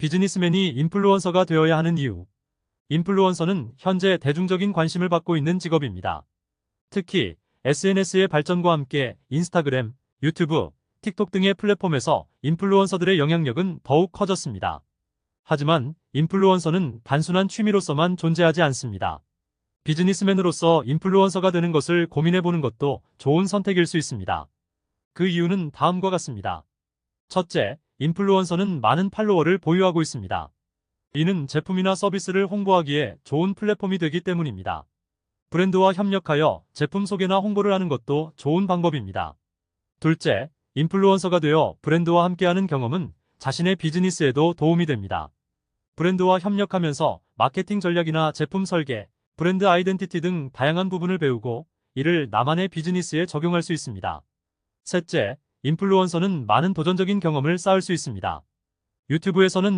비즈니스맨이 인플루언서가 되어야 하는 이유. 인플루언서는 현재 대중적인 관심을 받고 있는 직업입니다. 특히 SNS의 발전과 함께 인스타그램, 유튜브, 틱톡 등의 플랫폼에서 인플루언서들의 영향력은 더욱 커졌습니다. 하지만 인플루언서는 단순한 취미로서만 존재하지 않습니다. 비즈니스맨으로서 인플루언서가 되는 것을 고민해 보는 것도 좋은 선택일 수 있습니다. 그 이유는 다음과 같습니다. 첫째, 인플루언서는 많은 팔로워를 보유하고 있습니다. 이는 제품이나 서비스를 홍보하기에 좋은 플랫폼이 되기 때문입니다. 브랜드와 협력하여 제품 소개나 홍보를 하는 것도 좋은 방법입니다. 둘째, 인플루언서가 되어 브랜드와 함께하는 경험은 자신의 비즈니스에도 도움이 됩니다. 브랜드와 협력하면서 마케팅 전략이나 제품 설계, 브랜드 아이덴티티 등 다양한 부분을 배우고 이를 나만의 비즈니스에 적용할 수 있습니다. 셋째, 인플루언서는 많은 도전적인 경험을 쌓을 수 있습니다. 유튜브에서는